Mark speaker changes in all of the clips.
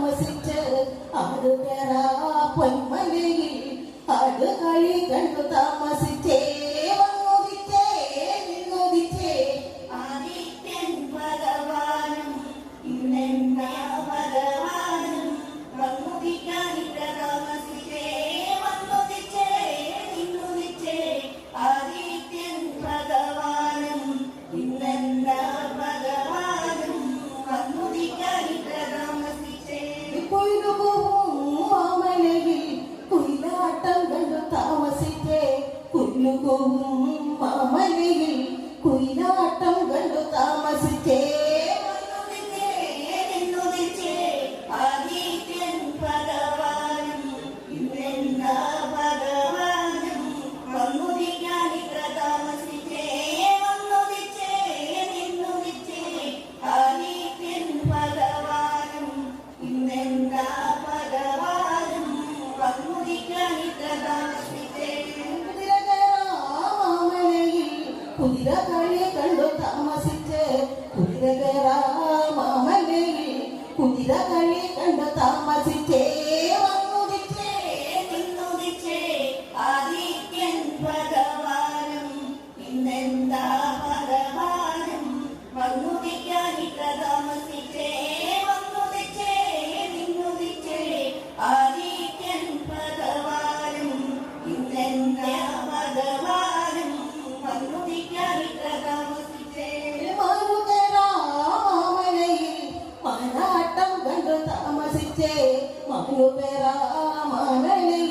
Speaker 1: താമസിച്ച് അത് പെറാ പൊന്മലയിൽ അത് കഴി കണ്ടു താമസിച്ചേ. പൊങ്ങും മാമലയിൽ കുയിലാട്ടം കണ്ടു താമസിച്ചേ. ಗಿಡಗಳಿ ಕಂಡ ತಮ್ಮ பெறாமனை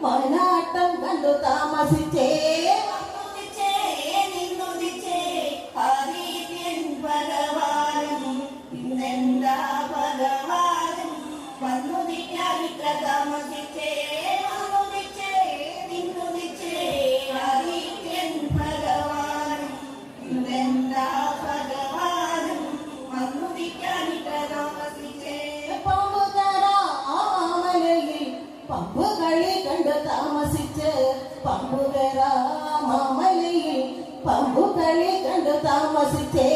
Speaker 1: மனாட்டம் கண்டு தாமசி పంపుగ రామమలి పంపుగలి కండు తామసి చే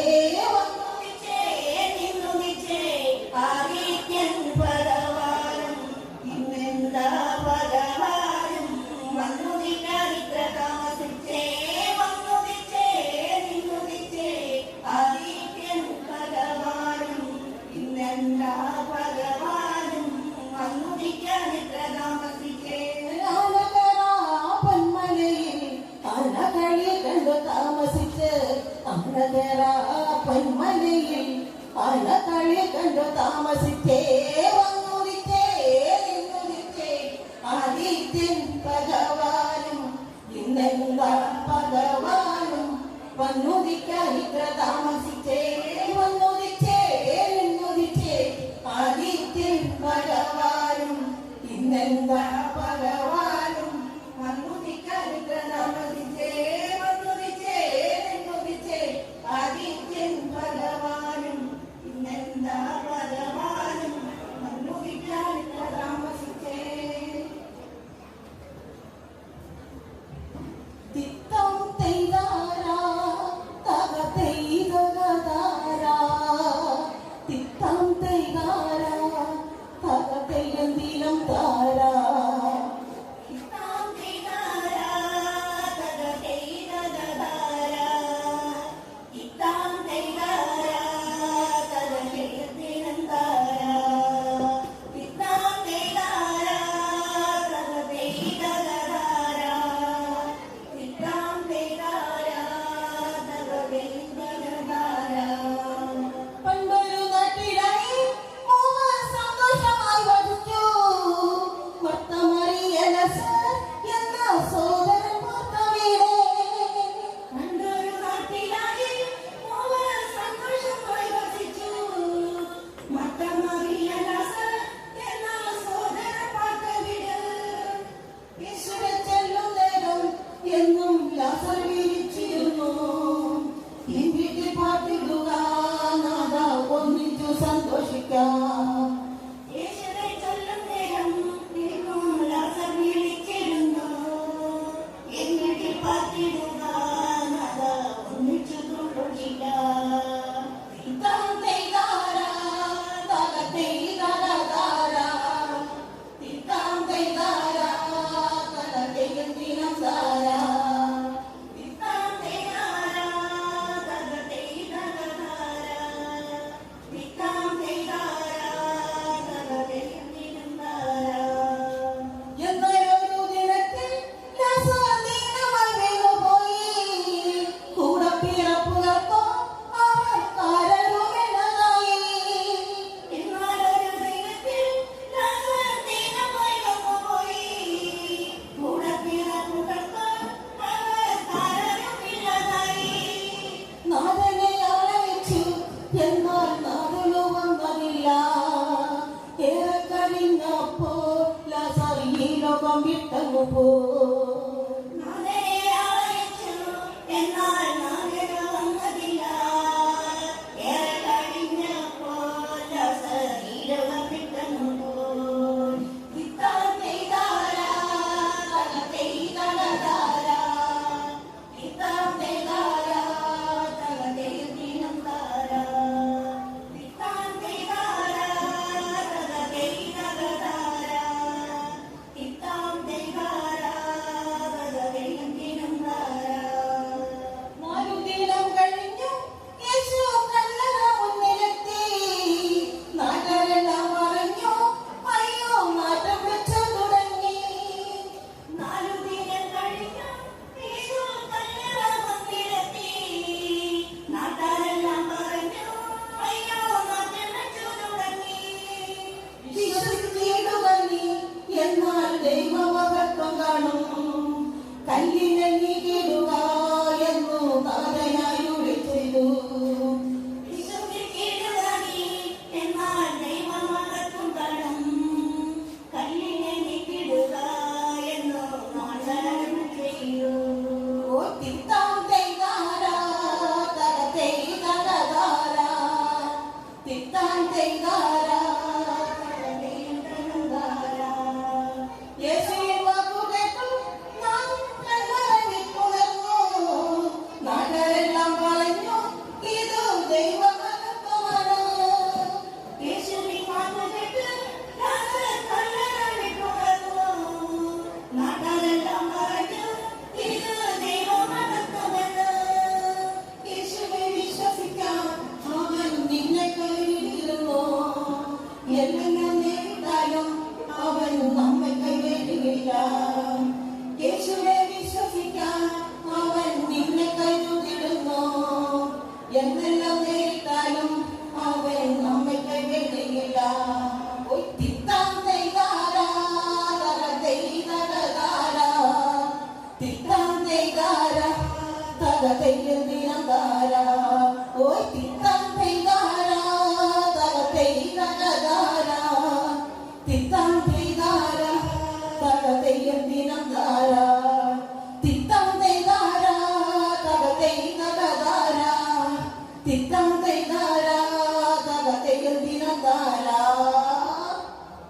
Speaker 1: தித்தாம் தைகாரா தகத்தையந்திலம் தாரா. నీలో పంపిత్తము పో. తల్లి నల్లికి Thank you.